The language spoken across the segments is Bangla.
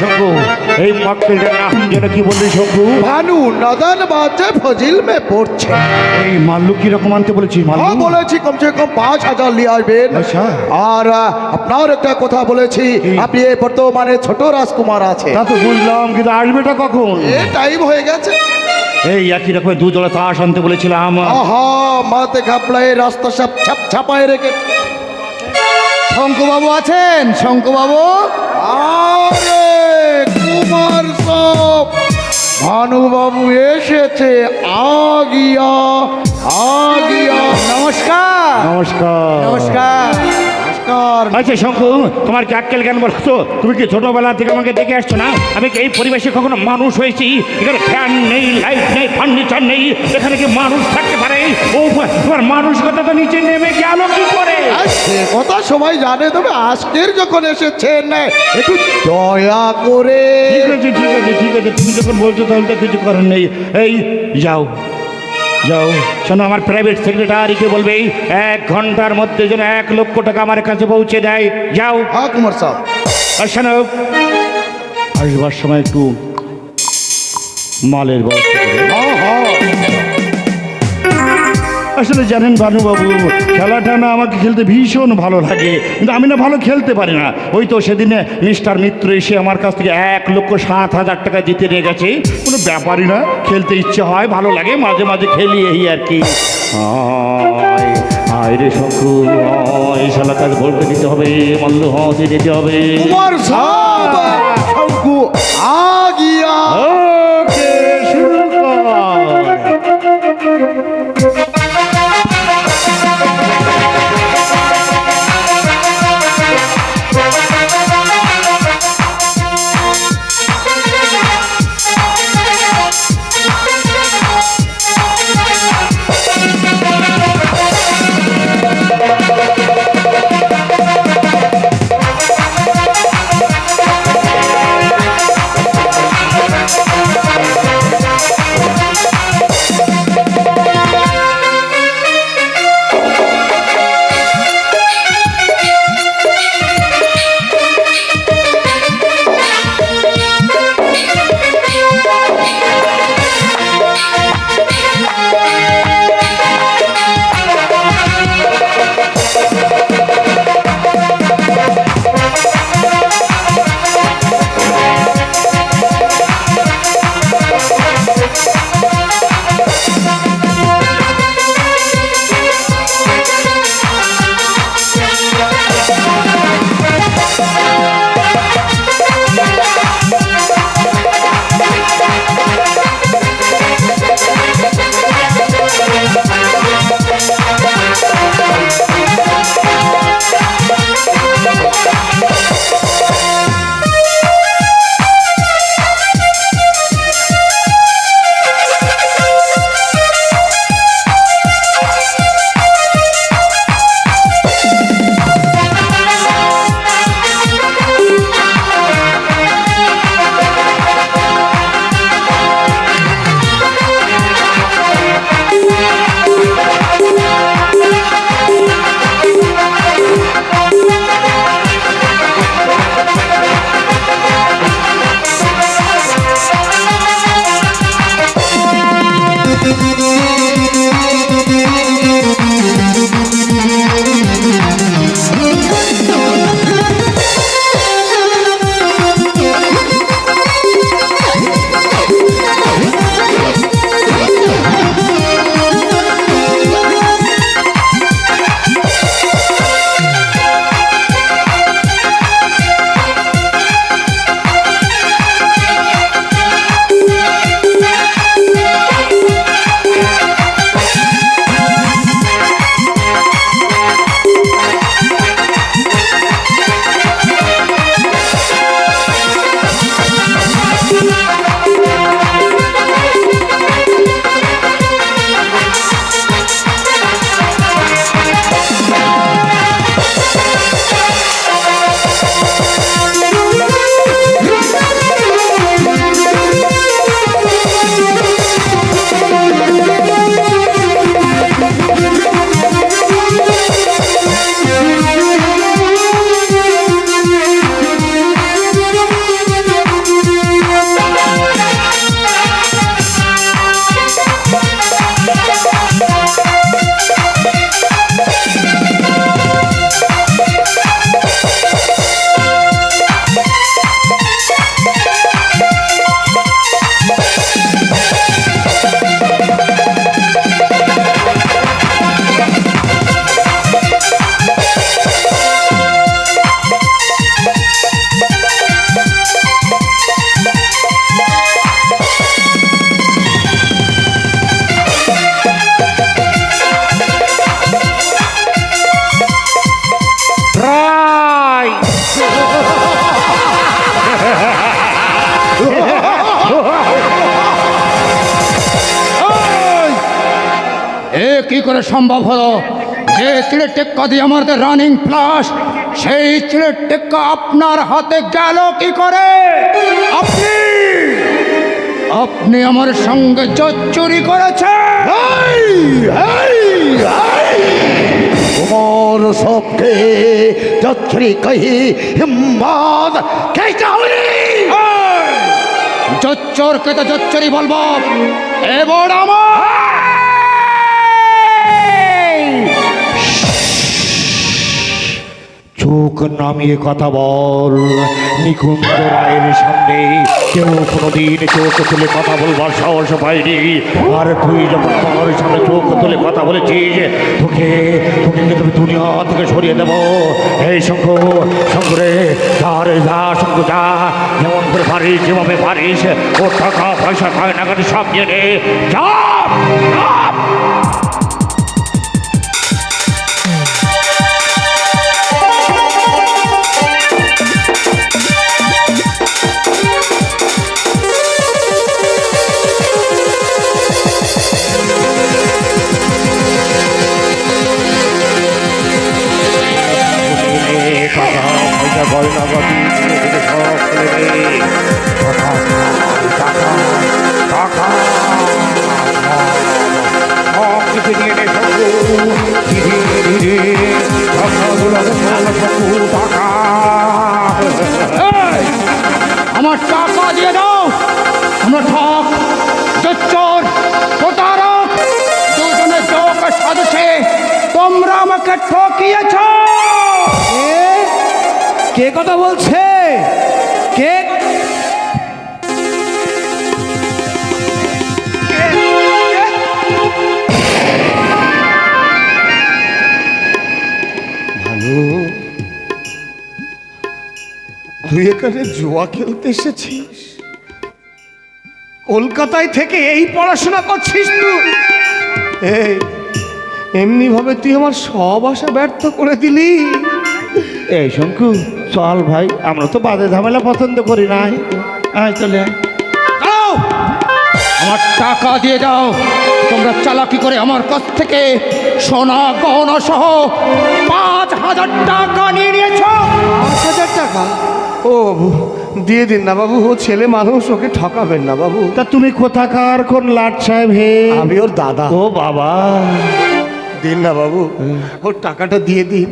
শঙ্কু। এই মক্কেলটার নাম যেন কি বললি শঙ্কু? ভানু নদন বাজে ফজিল মে পড়ছে। এই মাল্লু কীরকম আনতে বলেছিস হ্যাঁ মাল্লু? বলেছি কমসে কম পাঁচ হাজার নিয়ে আসবেন। আচ্ছা। আর আপনার একটা কথা বলেছি আপনি এই বর্তমানে ছোট রাজকুমার আছে তা তো বুঝলাম কিন্তু আসবেটা কখন? এ টাইম হয়ে গেছে। এই একই রকম দু জোড়া তাস আনতে বলেছিলাম। আহা মাতে খাপলায় রাস্তা সব ছাপ ছাপায় রেখে শঙ্কুবাবু আছেন? শঙ্কুবাবু? আরে ভানুবাবু এসেছে আগিয়া আগিয়া। নমস্কার। নমস্কার। নমস্কার। নমস্কার আচ্ছা শঙ্কু তোমার কি আক্কেল জ্ঞান বলো তো? তুমি কি ছোটবেলা থেকে আমাকে দেখে আসছো না? আমি কি এই পরিবেশে কখনো মানুষ হয়েছি? এখানে ফ্যান নেই লাইট নেই ফার্নিচার নেই। এখানে কি মানুষ থাকতে পারে? ও তোমার মানসিকতা তো নিচে নেমে গেল কি করে? সে কথা সবাই জানে তবে আজকের যখন এসেছেন একটু দয়া করে ঠিক আছে ঠিক আছে ঠিক আছে। তুমি যখন বলছো তাহলে তো কিছু করার নেই। এই যাও। যাও শোনো আমার প্রাইভেট সেক্রেটারিকে বলবে এক ঘণ্টার মধ্যে যেন এক লক্ষ টাকা আমার কাছে পৌঁছে দেয়। যাও। হ্যাঁ কুমার সাহেব আর শোনো আসবার সময় একটু মালের ব্যবস্থা করে হ্যাঁ আসলে জানেন বানুবাবু খেলাটা না আমাকে খেলতে ভীষণ ভালো লাগে। কিন্তু আমি না ভালো খেলতে পারি না। ওই তো সেদিনে মিস্টার মিত্র এসে আমার কাছ থেকে এক লক্ষ সাত হাজার টাকা জিতে নিয়ে গেছে। কোনো ব্যাপারই না খেলতে ইচ্ছে হয় ভালো লাগে মাঝে মাঝে খেলি এই আর কি। আয়, আয় রে শঙ্কু এই শালা কাজ বলতে দিতে হবে মল্ল হতে দিতে হবে করে সম্ভব হলো। যে চিড়ের টেক্কা দিয়ে আমাদের রানিং প্লাস সেই চিড়ের টেক্কা আপনার হাতে গেল কি করে? আপনি আপনি আমার সঙ্গে চুরি করেছেন! তোমার সবকে যচ্ছরি কহি হিম্মত কে জচ্চরকে তো জচ্চরি বলব। এবার আমার চোখ নামিয়ে কথা বল। নিকুঞ্জ রায়ের সামনে কেউ কোনোদিন চোখ তুলে কথা বলবার সাহস পায়নি। আর তুই যখন আমার সামনে চোখ তুলে কথা বলেছিস, তোকে তোকে আমি দুনিয়া থেকে সরিয়ে দেব। এই শঙ্খ শঙ্করে যার যা শঙ্খ যা যেমন করে পারিস, যেভাবে পারিস, ও টাকা পয়সা খায় না সব নিয়ে নে। যা। ঠকিয়েছ কে? কথা বলছে? কে? তুই এখানে জুয়া খেলতে এসেছিস? কলকাতায় থেকে এই পড়াশোনা করছিস তুই? এমনি ভাবে তুই আমার সব আশা ব্যর্থ করে দিলি। এই শঙ্কু চল ভাই আমরা তো বাদে ঝামেলা পছন্দ করি নাই। আয় চলে। আমার টাকা দিয়ে দাও। তোমরা চালাকি করে আমার কাছ থেকে সোনা গহনা সহ পাঁচ হাজার টাকা নিয়ে নিয়েছ। পাঁচ হাজার টাকা? ও বাবু দিয়ে দিন না বাবু ও ছেলে মানুষ ওকে ঠকাবেন না বাবু। তা তুমি কোথাকার কোন লাট সাহেব হে? আমি ওর দাদা। ও বাবা। দিন না বাবু। ওর টাকাটা দিয়ে দিন।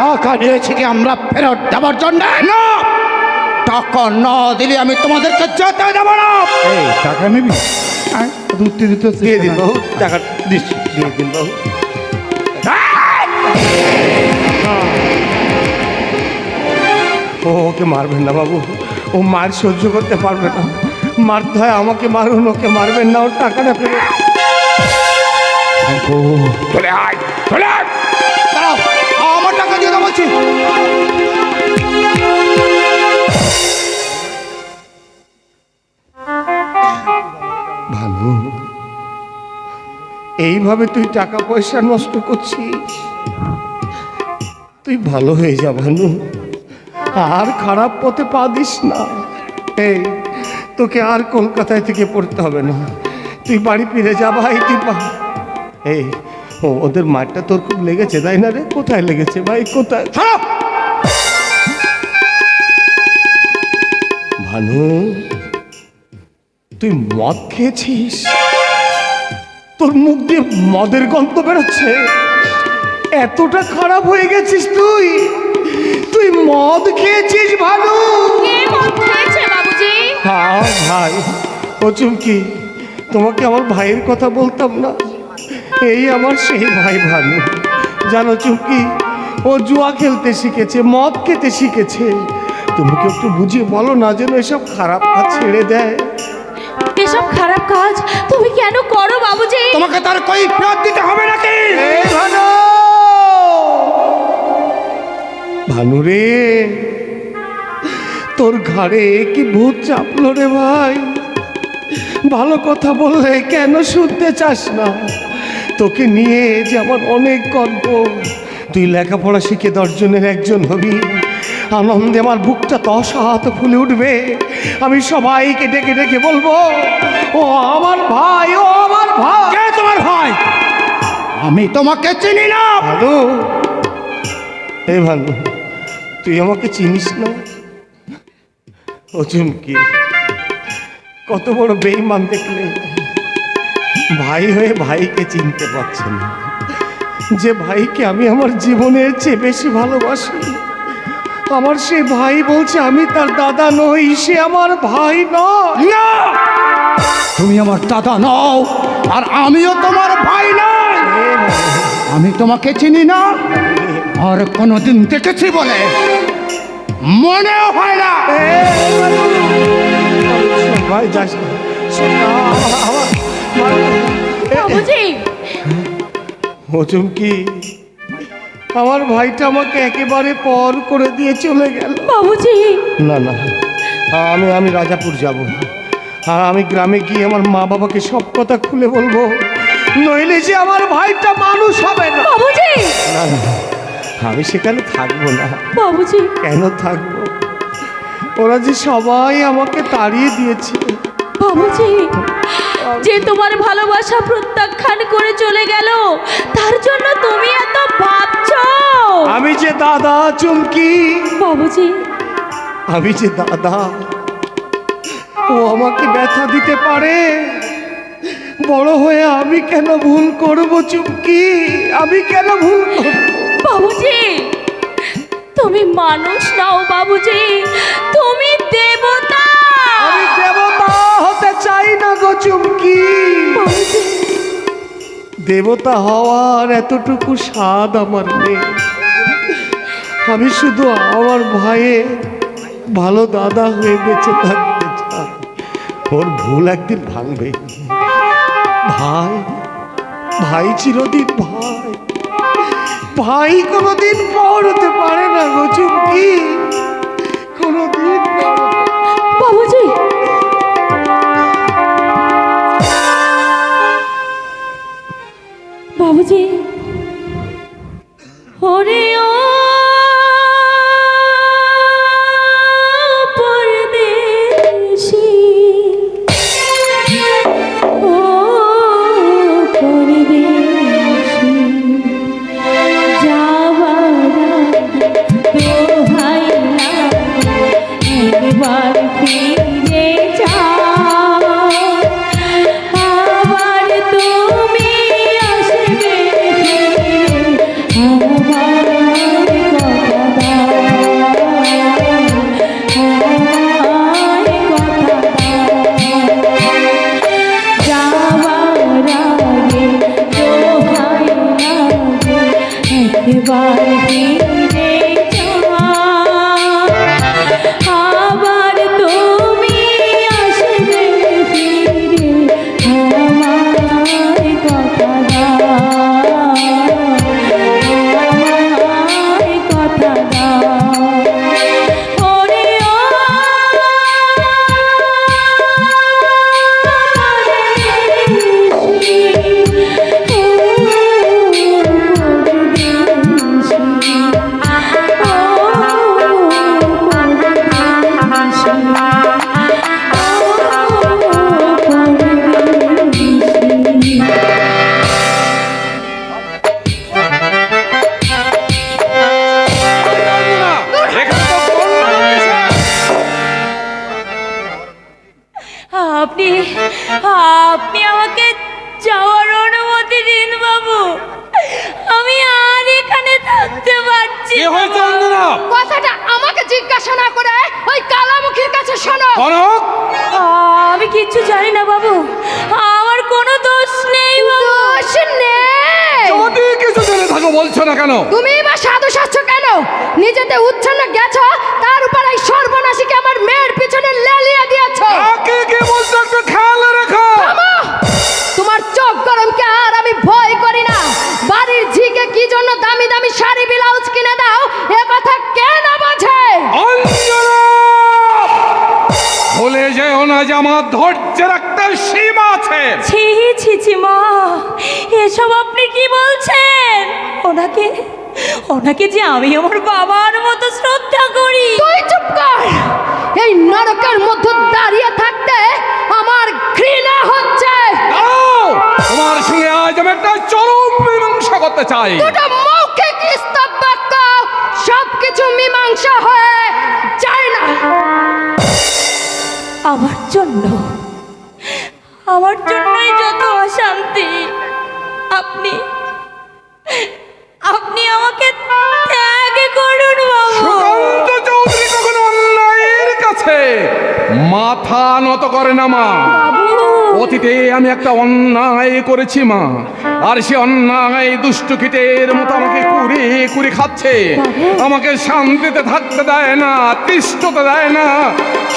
টাকা নিয়েছি কি আমরা ফেরত দেওয়ার জন্য? না। টাকা না দিলে আমি তোমাদেরকে যেতে দেবো না। এই টাকা নিবি? দিয়ে দিন। বাবু টাকা দিচ্ছি। দিয়ে দিন বাবু। ও ওকে মারবেন না বাবু। ও মার সহ্য করতে পারবে না। মারতে হয় আমাকে মারুন ওকে মারবেন না। ওর টাকাটা ফেরত শঙ্কু, চলে আয় চলে দাঁড়াও আমার টাকা দিয়ে দাও বলছি। ভানু এইভাবে তুই টাকা পয়সা নষ্ট করছিস? তুই ভালো হয়ে যা ভানু আর খারাপ পথে পা দিস না। এই তোকে আর কলকাতায় থেকে পড়তে হবে না। তুই বাড়ি ফিরে যা ভাই তুই পা- এই ও ওদের মারটা তোর খুব লেগেছে তাই না রে? কোথায় লেগেছে ভাই কোথায়? ভানু তুই মদ খেয়েছিস? তোর মুখ দিয়ে মদের গন্ধ বেরোচ্ছে। এতটা খারাপ হয়ে গেছিস তুই? তুই মদ খেয়েছিস ভানু? হ্যাঁ ভাই ও চুমকি তোমাকে আমার ভাইয়ের কথা বলতাম না? এই আমার সেই ভাই ভানু। জানো চুমকি ও জুয়া খেলতে শিখেছে মদ খেতে শিখেছে। তুমি কি একটু বুঝিয়ে বলো না যেন এসব খারাপ কাজ ছেড়ে দেয়। এসব খারাপ কাজ তুমি কেন করো বাবুজি? তোমাকে তার কই ফেরত দিতে হবে নাকি? ভানু! ভানু রে তোর ঘাড়ে কি ভূত চাপলো রে ভাই? ভালো কথা বললে কেন শুনতে চাস না? তোকে নিয়ে যে আমার অনেক গর্ব তুই লেখাপড়া শিখে দশজনের একজন হবি। আনন্দে আমার বুকটা তসাত ফুলে উঠবে। আমি সবাইকে ডেকে ডেকে বলব ও আমার ভাই ও আমার ভাই! কে তোমার ভাই? আমি তোমাকে চিনি না। ভালো এ ভালো তুই আমাকে চিনিস না? ও চুমকি কত বড় বেইমান দেখলে। ভাই হয়ে ভাইকে চিনতে পারছে না। যে ভাইকে আমি আমার জীবনের চেয়ে বেশি ভালোবাসি। আমার সে ভাই বলছে আমি তার দাদা নই সে আমার ভাই নয়। না! তুমি আমার দাদা নও আর আমিও তোমার ভাই ভালো, আমি তোমাকে চিনি না আর কোনোদিন দেখেছি বলে মনেও হয় না। ভাই যাস না। না, আমার- বাবুজি। ও চুমকি আমার ভাইটা আমাকে একেবারে পর করে দিয়ে চলে গেল। বাবুজি। না না। আমি আমি রাজাপুর যাব। আর আমি গ্রামে গিয়ে আমার মা বাবাকে সব কথা খুলে বলব। নইলে যে আমার ভাইটা মানুষ হবে না। বাবুজি। না না। আমি সেখানে থাকব না। বাবুজি। কেন থাকব? ওরা যে সবাই আমাকে তাড়িয়ে দিয়েছে। বাবুজি। যে তোমার ভালোবাসা প্রত্যাখ্যান করে চলে গেল তার জন্য তুমি এত ভাবছ? আমি যে দাদা চুমকি বাবুজি। আমি যে দাদা ও আমাকে ব্যথা দিতে পারে? বড় হয়ে আমি কেন ভুল করব চুমকি? আমি কেন ভুল করব? বাবুজি তুমি মানুষ নাও বাবুজি তুমি দেবতা। আমি দেবতা। চাই না গো চুমকি। দেবতা হওয়ার এতটুকু স্বাদ আমার নেই। আমি শুধু আমার ভাইয়ের ভালো দাদা হয়ে বেঁচে থাকতে চাই। ওর ভুল একদিন ভাঙবে। ভাই ভাই চিরদিন ভাই। ভাই কোনোদিন পর হতে পারে না গো চুমকি। আপনি আপনি আমাকে যাওয়ার অনুমতি দিন বাবু। আমি আর এখানে থাকতে পারছি কি হয়েছে। অঞ্জনা কথাটা আমাকে জিজ্ঞাসা না করে ওই কালামুখীর কাছে শোনো। কনক আমি কিচ্ছু জানি না বাবু। কোনো দোষ নেই দোষ নেই। যদি কিছু জেনে থাকো বলছো না কেন? তুমি বা সাধু সাচ্ছ কেন? নিজেতে উচ্ছন্ন গেছ তার উপর এই সর্বনাশীকে আমার মেয়ের পিছনে লেলিয়ে দিয়েছ। কাকে কি বলছো একটু খেয়াল রেখো। তোমার চোখ গরমকে আর আমি ভয় করি না। বাড়ির ঝিকে কি জন্য দামি দামি শাড়ি ব্লাউজ কিনে দাও এ কথা কে না বোঝে? অঞ্জনা! ভুলে যেও না যে আমার ছি ছি ছি মা। এসব আপনি কি বলছেন? ওনাকে ওনাকে যে আমি আমার বাবার মতো শ্রদ্ধা করি। তুই চুপ কর। এই নরকের মধ্যে দাঁড়িয়ে থাকতে আমার ঘৃণা হচ্ছে। তোমার সঙ্গে আজ আমি একটা চরম মীমাংসা করতে চাই। দুটো মৌখিক স্তব বাক্য সবকিছু মীমাংসা হয়ে যায় না। আমার জন্য আমার জন্যই যত আপনি আপনি আমাকে ত্যাগ করুন সুকান্ত চৌধুরী কখনো অন্যায়ের কাছে মাথা নত করে না মা। অতীতে আমি একটা অন্যায় করেছি মা। আর সে অন্যায় দুষ্ট কীটের মতো আমাকে কুড়ে কুড়ে খাচ্ছে। আমাকে শান্তিতে থাকতে দেয় না তিষ্ঠতে দেয় না।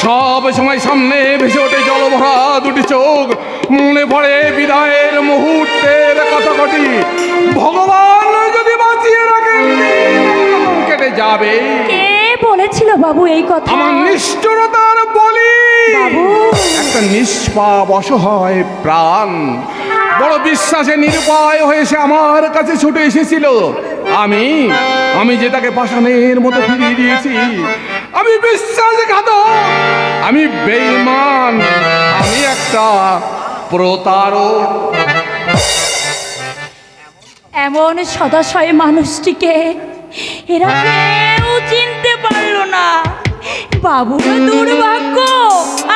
সব সময় সামনে ভেসে ওঠে জলভরা দুটি চোখ। মনে পড়ে বিদায়ের মুহূর্তের কথা কটি ভগবান যদি বাঁচিয়ে রাখেন কেটে যাবে। কে বলেছিল বাবু এই কথা? আমার নিষ্ঠুরতার বলি। বাবু। একটা নিষ্পাপ অসহায় প্রাণ। বড় বিশ্বাসে নিরুপায় হয়ে সে আমার কাছে ছুটে এসেছিল। আমি আমি যে তাকে পাষাণের মতো ফিরিয়ে দিয়েছি আমি বিশ্বাসঘাত আমি বেইমান আমি একটা প্রতারক। এমন সদাশয় মানুষটিকে এরা কেউ চিনতে পারল না। বাবুরও দুর্ভাগ্য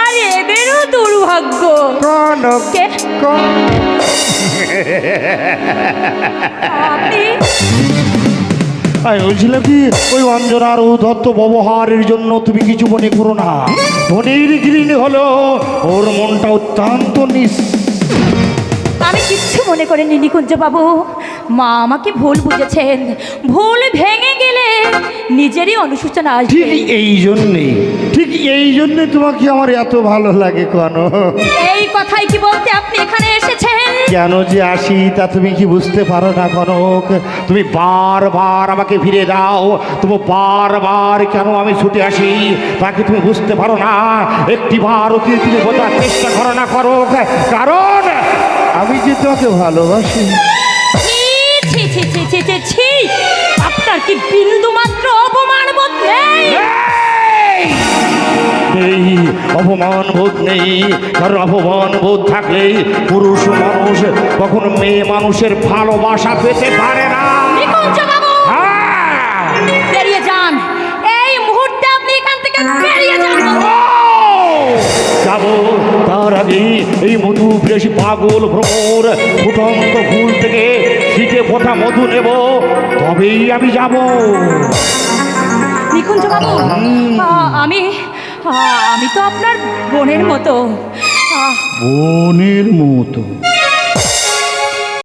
আর এদেরও দুর্ভাগ্য। কে? আপনি বলছিলাম কি? ওই অঞ্জনার উদ্ধত্ত ব্যবহারের জন্য তুমি কিছু মনে করো না। ধনির গৃহিণী হলো ওর মনটা অত্যন্ত নিস। আমি কিচ্ছু মনে করিনি নিকুঞ্জ বাবু মা আমাকে ভুল বুঝেছেন। ভুল ভেঙে গেলে নিজেরই অনুশোচনা ঠিক আসবে এই জন্যে ঠিক এই জন্যে তোমাকে আমার এত ভালো লাগে কেন এই কথাই কি বলতে আপনি এখানে এসেছেন কেন যে আসি তা তুমি কি বুঝতে পারো না কনক তুমি বারবার আমাকে ফিরে দাও তুমি বারবার কেন আমি ছুটে আসি তাকে তুমি বুঝতে পারো না একটি বারও কি তুমি বোঝার চেষ্টা করো না করো কারণ আমি যে তোমাকে ভালোবাসি ছি ছি ছি ছি ছি আপনার কি বিন্দু মাত্র অপমান বোধ নেই? এই অপমান বোধ নেই কারণ অপমান বোধ থাকলেই পুরুষ মানুষ কখনো মেয়ে মানুষের ভালোবাসা পেতে পারে না। হ্যাঁ! বেরিয়ে যান। এই মুহূর্তে আপনি এখান থেকে বেরিয়ে যান। বাবু। যাব। তার আগে এই মধু বেশি পাগল ভ্রমর ফুটন্ত ফুল থেকে শীতে ফোটা মধু নেব তবেই আমি যাব। নিকুঞ্জ বাবু আমি আমি তো আপনার বোনের মতো। বোনের মতো।